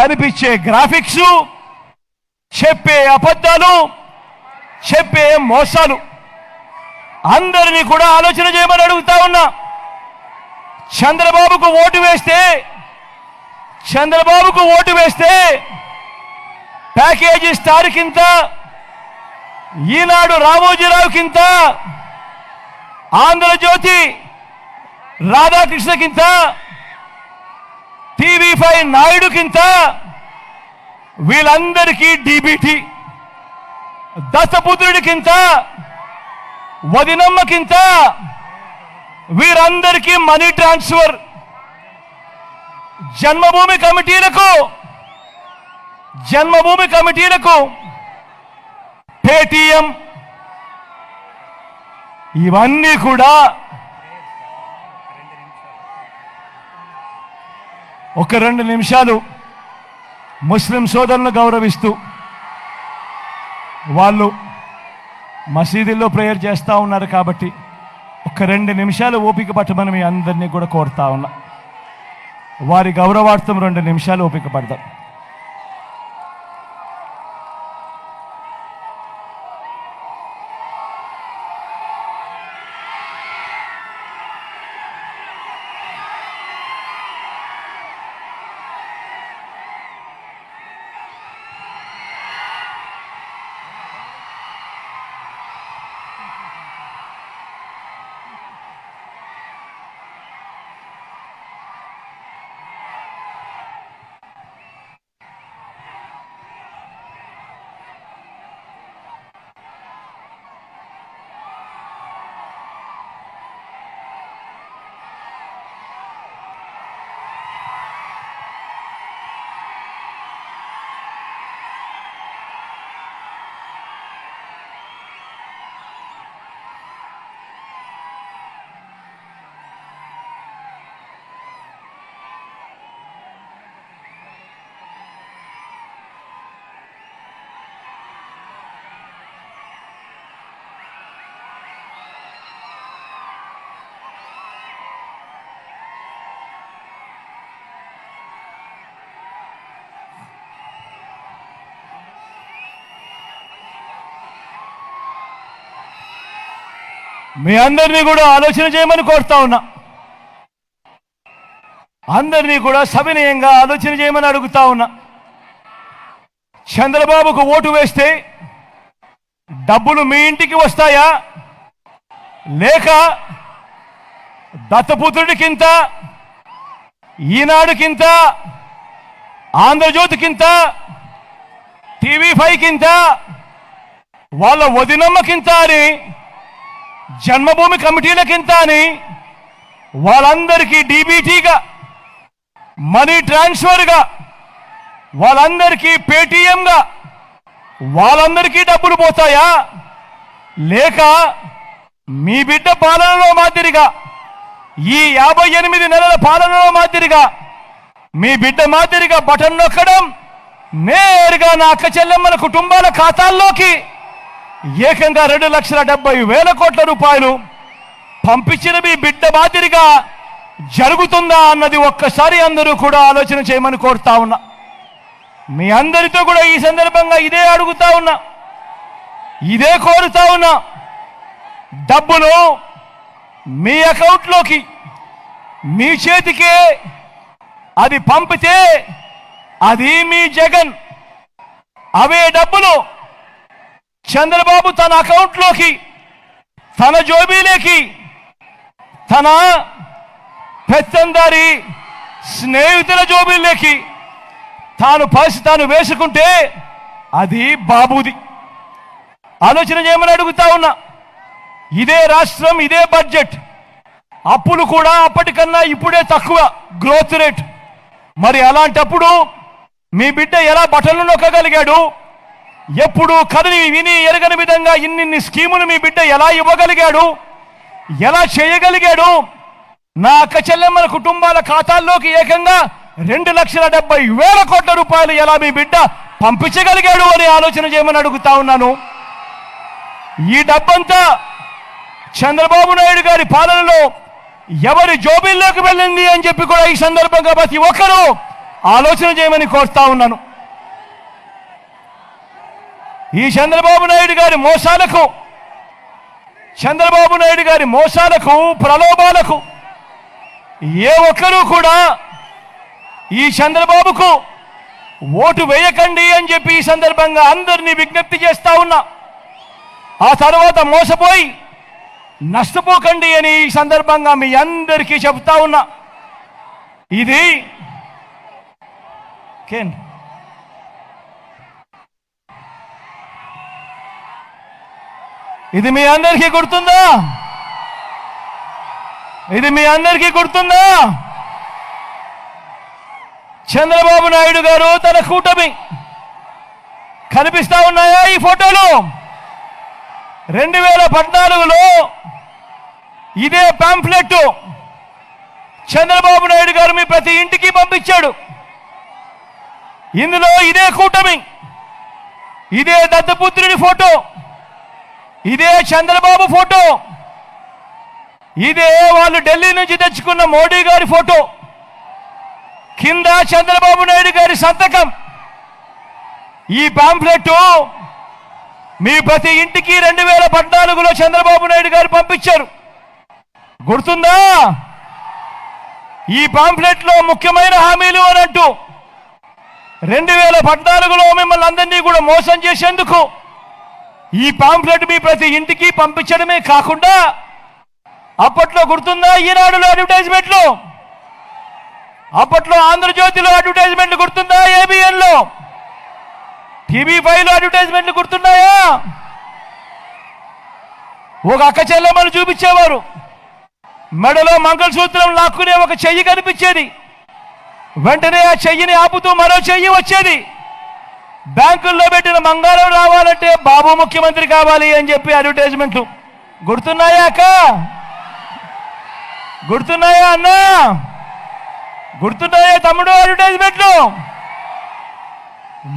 కనిపించే గ్రాఫిక్స్ చెప్పే అబద్ధాలు చెప్పే మోసాలు. అందరినీ కూడా ఆలోచన చేయమని అడుగుతా ఉన్నా. చంద్రబాబుకు ఓటు వేస్తే చంద్రబాబుకు ఓటు వేస్తే ప్యాకేజీ స్టార్ కింద ఈనాడు రామోజీరావు కింద ఆంధ్రజ్యోతి రాధాకృష్ణ కింద టీవీ ఫైవ్ నాయుడు కింద వీళ్ళందరికీ డీబీటీ దశపుత్రుడికింత కింద వదినమ్మ కింద వీరందరికీ మనీ ట్రాన్స్ఫర్. జన్మభూమి కమిటీలకు జన్మభూమి కమిటీలకు పేటీఎం. ఇవన్నీ కూడా ఒక రెండు నిమిషాలు ముస్లిం సోదరులను గౌరవిస్తూ వాళ్ళు మసీదుల్లో ప్రేయర్ చేస్తూ ఉన్నారు కాబట్టి ఒక రెండు నిమిషాలు ఓపిక పట్టమని మీ అందరినీ కూడా కోరుతా ఉన్నా. వారి గౌరవార్థం రెండు నిమిషాలు ఓపిక పడతాం మీ అందరినీ కూడా ఆలోచన చేయమని కోరుతా ఉన్నా. అందరినీ కూడా సవినయంగా ఆలోచన చేయమని అడుగుతా ఉన్నా. చంద్రబాబుకు ఓటు వేస్తే డబ్బులు మీ ఇంటికి వస్తాయా? లేక దత్తపుత్రుడికింత ఈనాడుకింత ఆంధ్రజ్యోతికింత టీవీ ఫైవ్కింత వాళ్ళ వదినమ్మకింత అని జన్మభూమి కమిటీలకింత అని వాళ్ళందరికీ డీబీటీగా మనీ ట్రాన్స్ఫర్గా వాళ్ళందరికీ పేటీఎంగా వాళ్ళందరికీ డబ్బులు పోతాయా? లేక మీ బిడ్డ పాలనలో మాదిరిగా ఈ యాభై ఎనిమిది నెలల పాలనలో మాదిరిగా మీ బిడ్డ మాదిరిగా బటన్ నొక్కడం నేరుగా నా అక్క చెల్లెమ్మల కుటుంబాల ఖాతాల్లోకి ఏకంగా రెండు లక్షల డెబ్బై వేల కోట్ల రూపాయలు పంపించిన మీ బిడ్డ మాదిరిగా జరుగుతుందా అన్నది ఒక్కసారి అందరూ కూడా ఆలోచన చేయమని కోరుతా ఉన్నా. మీ అందరితో కూడా ఈ సందర్భంగా ఇదే అడుగుతా ఉన్నా. ఇదే కోరుతా ఉన్నా. డబ్బులు మీ అకౌంట్లోకి మీ చేతికే అది పంపితే అది మీ జగన్. అవే డబ్బులు చంద్రబాబు తన అకౌంట్లోకి తన జోబీలోకి తన పెత్తందారి స్నేహితుల జోబీలేకి తాను పరిస్థితి తాను వేసుకుంటే అది బాబుది. ఆలోచన చేయమని అడుగుతా ఉన్నా. ఇదే రాష్ట్రం ఇదే బడ్జెట్. అప్పులు కూడా అప్పటికన్నా ఇప్పుడే తక్కువ గ్రోత్ రేట్. మరి అలాంటప్పుడు మీ బిడ్డ ఎలా బటన్లు నొక్కగలిగాడు? ఎప్పుడు కథని విని ఎరగని విధంగా ఇన్నిన్ని స్కీములు మీ బిడ్డ ఎలా ఇవ్వగలిగాడు? ఎలా చేయగలిగాడు? నా అక్క చెల్లెమ్మల కుటుంబాల ఖాతాల్లోకి ఏకంగా రెండు లక్షల డెబ్బై వేల కోట్ల రూపాయలు ఎలా మీ బిడ్డ పంపించగలిగాడు అని ఆలోచన చేయమని అడుగుతా ఉన్నాను. ఈ డబ్బంతా చంద్రబాబు నాయుడు గారి పాలనలో ఎవరి జోబీల్లోకి వెళ్ళింది అని చెప్పి కూడా ఈ సందర్భంగా ప్రతి ఒక్కరూ ఆలోచన చేయమని కోరుతా ఉన్నాను. ఈ చంద్రబాబు నాయుడు గారి మోసాలకు చంద్రబాబు నాయుడు గారి మోసాలకు ప్రలోభాలకు ఏ ఒక్కరూ కూడా ఈ చంద్రబాబుకు ఓటు వేయకండి అని చెప్పి ఈ సందర్భంగా అందరినీ విజ్ఞప్తి చేస్తా ఉన్నా. ఆ తర్వాత మోసపోయి నష్టపోకండి అని ఈ సందర్భంగా మీ అందరికీ చెప్తా ఉన్నా. ఇది కేన్ ఇది మీ అందరికీ గుర్తుందా? ఇది మీ అందరికీ గుర్తుందా? చంద్రబాబు నాయుడు గారు తన కూటమి కనిపిస్తా ఉన్నాయా ఈ ఫోటోలు? రెండు వేల పద్నాలుగులో ఇదే పాంఫ్లెట్ చంద్రబాబు నాయుడు గారు మీ ప్రతి ఇంటికి పంపించాడు. ఇందులో ఇదే కూటమి ఇదే దత్తపుత్రుడి ఫోటో. ఇదే చంద్రబాబు ఫోటో. ఇదే వాళ్ళు ఢిల్లీ నుంచి తెచ్చుకున్న మోడీ గారి ఫోటో. కింద చంద్రబాబు నాయుడు గారి సంతకం. ఈ పాంప్లెట్ మీ ప్రతి ఇంటికి రెండు వేల పద్నాలుగులో చంద్రబాబు నాయుడు గారు పంపించారు. గుర్తుందా? ఈ పాంఫ్లెట్లో ముఖ్యమైన హామీలు అని అంటూ రెండు వేల పద్నాలుగులో మిమ్మల్ని అందరినీ కూడా మోసం చేసేందుకు ఈ పాంప్లెట్ మీ ప్రతి ఇంటికి పంపించడమే కాకుండా అప్పట్లో గుర్తుందా ఈనాడులో అడ్వర్టైజ్మెంట్లు? అప్పట్లో ఆంధ్రజ్యోతిలో అడ్వర్టైజ్మెంట్లు గుర్తుందా ఏబిఎన్లో? టీవీ ఫైవ్లో అడ్వర్టైజ్మెంట్లు గుర్తున్నాయా? ఒక అక్క చెల్లెమ్మలు చూపించేవారు. మెడలో మంగళసూత్రం లాక్కునే ఒక చెయ్యి కనిపించేది. వెంటనే ఆ చెయ్యిని ఆపుతూ మరో చెయ్యి వచ్చేది. బ్యాంకుల్లో పెట్టిన మంగారం రావాలంటే బాబు ముఖ్యమంత్రి కావాలి అని చెప్పి అడ్వర్టైజ్మెంట్లు గుర్తున్నాయా అక్క? గుర్తున్నాయా అన్నా? గుర్తున్నాయా తమ్ముడు అడ్వర్టైజ్మెంట్లు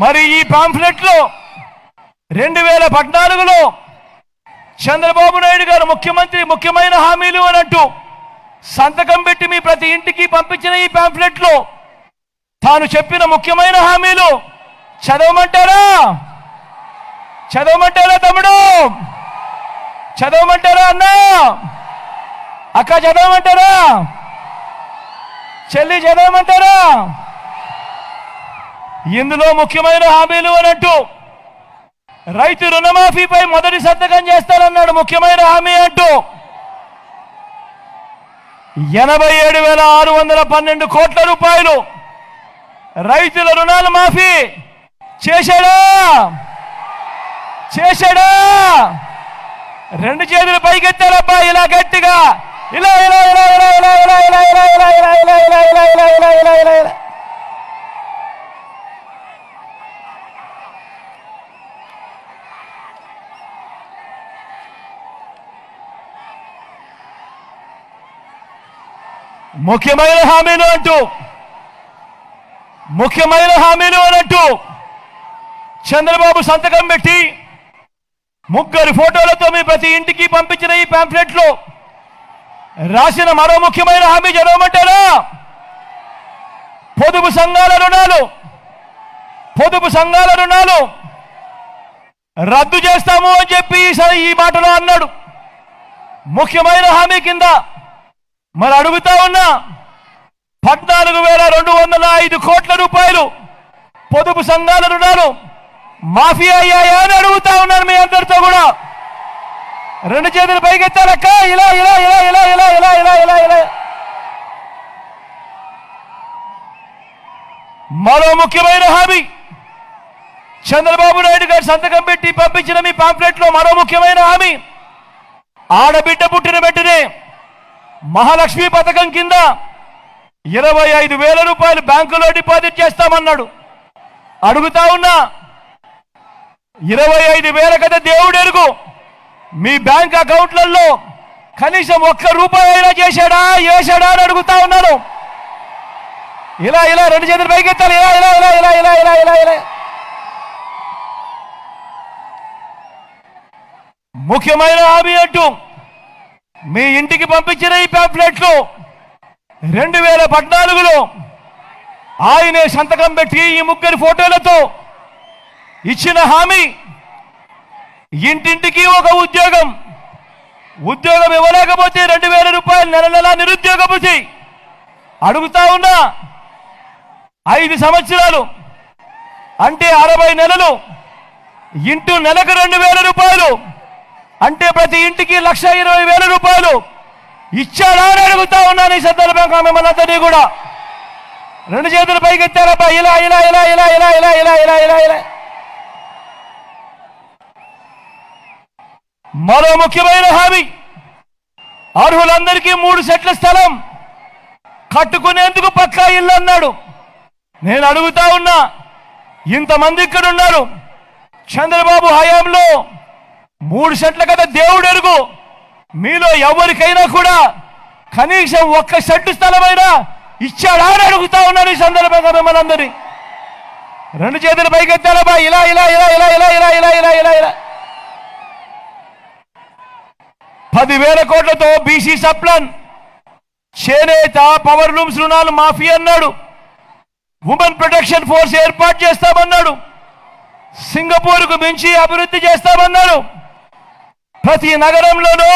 మరి ఈ పాంఫ్లెట్లు రెండు వేల పద్నాలుగులో చంద్రబాబు నాయుడు గారు ముఖ్యమంత్రి ముఖ్యమైన హామీలు అని అంటూ సంతకం పెట్టి మీ ప్రతి ఇంటికి పంపించిన ఈ పాంఫ్లెట్లో తాను చెప్పిన ముఖ్యమైన హామీలు చదవమంటారా? చదవమంటారా తమ్ముడు? చదవమంటారా అన్నా? అక్క చదవమంటారా? చెల్లి చదవమంటారా? ఇందులో ముఖ్యమైన హామీలు అన్నట్టు రైతు రుణమాఫీపై మొదటి సంతకం చేస్తారన్నాడు ముఖ్యమైన హామీ అంటూ ఎనభై ఏడు వేల ఆరు వందల పన్నెండు కోట్ల రూపాయలు రైతుల రుణాల మాఫీ చేశాడా చేశాడా రెండు చేతులు పైకెత్తారబ్బా ఇలా గట్టిగా ఇలా ఇలా ఇలా ఇలా ఇలా ఇలా ఇలా ఇలా ఇలా ఇలా ఇలా ఇలా ఇలా ఇలా ఇలా ఇలా ఇలా ఇలా ముఖ్యమైన హామీలు అంటూ ముఖ్యమైన హామీలు అనంటూ చంద్రబాబు సంతకం పెట్టి ముగ్గురు ఫోటోలతో మీ ప్రతి ఇంటికి పంపించిన ఈ లో రాసిన మరో ముఖ్యమైన హామీ చదవమంటారా? పొదుపు సంఘాల రుణాలు పొదుపు సంఘాల రుణాలు రద్దు చేస్తాము అని చెప్పి ఈ మాటలో అన్నాడు. ముఖ్యమైన హామీ కింద మరి అడుగుతా ఉన్నా పద్నాలుగు వేల రెండు వందల ఐదు కోట్ల రూపాయలు పొదుపు సంఘాల రుణాలు మాఫీ అయ్యాయా అని అడుగుతా ఉన్నాను మీ అందరితో కూడా. రెండు చేతులు పైకెత్తాలక్క. ఇలా ఇలా ఇలా ఇలా ఇలా ఇలా ఇలా ఇలా ఇలా. మరో ముఖ్యమైన హామీ. చంద్రబాబు నాయుడు గారు సంతకం పెట్టి పంపించిన మీ పాంప్లెట్లో మరో ముఖ్యమైన హామీ. ఆడబిడ్డ పుట్టిన వెంటనే మహాలక్ష్మి పథకం కింద ఇరవై ఐదు వేల రూపాయలు బ్యాంకులో డిపాజిట్ చేస్తామన్నాడు. అడుగుతా ఉన్నా ఇరవై ఐదు వేల కదా దేవుడు ఎరుగు. మీ బ్యాంక్ అకౌంట్లలో కనీసం ఒక్క రూపాయి అయినా చేశాడా చేశాడా అని అడుగుతా ఉన్నాను ఇలా ఇలా రెండు చేతులు పైకెత్తాలి. ఇలా ఇలా ఇలా ఇలా ఇలా ఇలా ఇలా ఇలా. ముఖ్యమైన హామీ అంటూ మీ ఇంటికి పంపించిన ఈ ప్యాంప్లెట్లు రెండు వేల పద్నాలుగులో ఆయనే సంతకం పెట్టి ఈ ముగ్గురి ఫోటోలతో ఇచ్చిన హామీ ఇంటింటికి ఒక ఉద్యోగం ఉద్యోగం ఇవ్వలేకపోతే రెండు వేల రూపాయలు నెల నెల నిరుద్యోగపు చేయి అడుగుతా ఉన్నా ఐదు సంవత్సరాలు అంటే అరవై నెలలు ఇంటూ నెలకు రెండు వేల రూపాయలు అంటే ప్రతి ఇంటికి లక్ష ఇరవై వేల రూపాయలు ఇచ్చారా అని అడుగుతా ఉన్నాను ఈ సందర్భంగా మిమ్మల్ని అందరినీ కూడా రెండు చేతులు పైకి ఎత్తారబ్బా ఇలా ఇలా ఇలా ఇలా ఇలా ఇలా ఇలా ఇలా ఇలా ఇలా మరో ముఖ్యమైన హామీ. అర్హులందరికీ మూడు సెట్ల స్థలం. కట్టుకునేందుకు పక్కా ఇల్లు అన్నాడు. నేను అడుగుతా ఉన్నా ఇంతమంది ఇక్కడ ఉన్నారు చంద్రబాబు హయాంలో మూడు సెట్ల కదా దేవుడు ఎరుగు. మీలో ఎవరికైనా కూడా కనీసం ఒక్క సెట్టు స్థలమైనా ఇచ్చాడా అని అడుగుతా ఉన్నారు ఈ సందర్భంగా మిమ్మల్ని అందరినీ. రెండు చేతులు పైకి ఇలా ఇలా ఇలా ఇలా ఇలా ఇలా ఇలా ఇలా ఇలా ఇలా. పదివేల కోట్లతో బీసీ సప్లన్. చేనేత పవర్ లూమ్స్ రుణాలు మాఫీ అన్నాడు. ఉమెన్ ప్రొటెక్షన్ ఫోర్స్ ఏర్పాటు చేస్తామన్నాడు. సింగపూర్కు మించి అభివృద్ధి చేస్తామన్నాడు. ప్రతి నగరంలోనూ